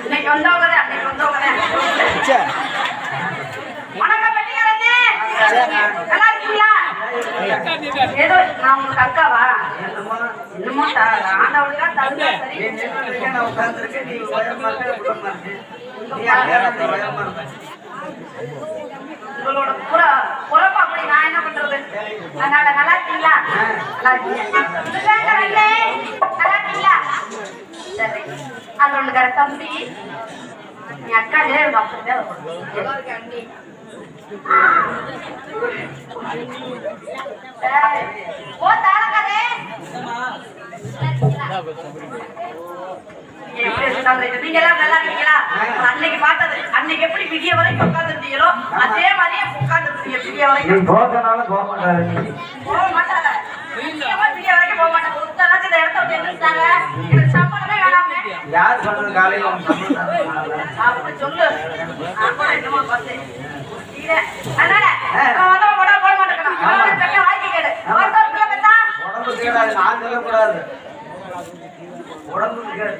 இன்னைக்கு வந்தவங்க தான், வந்தவங்க வணக்கம் நல்லா இருக்கீங்களா? ஏதோ நான் உங்களுக்கு என்னமோ உங்களோட அதனால நல்லா இருக்கீங்களா? நல்லா இருக்கீங்க. நல்லா இருக்கீங்களா? சரி. அது ஒண்ணுக்கார தம்பி நீ அக்கா இல்லையா எனக்கு அப்படிதான் அண்ணி ஓ தாளக்காரே நீங்க எல்லாம் நல்லா இருக்கீங்களா? அன்னைக்கு பார்த்தது அன்னைக்கு எப்படி விடிய வரைக்கும் உட்காந்துருந்தீங்களோ அதே மாதிரியே நீ. போகனால போக மாட்டாரு. போக. யார் சொன்னது காலையில சொல்லு. உடம்பு கேடாது நான் சொல்லக்கூடாது உடம்பு கேடு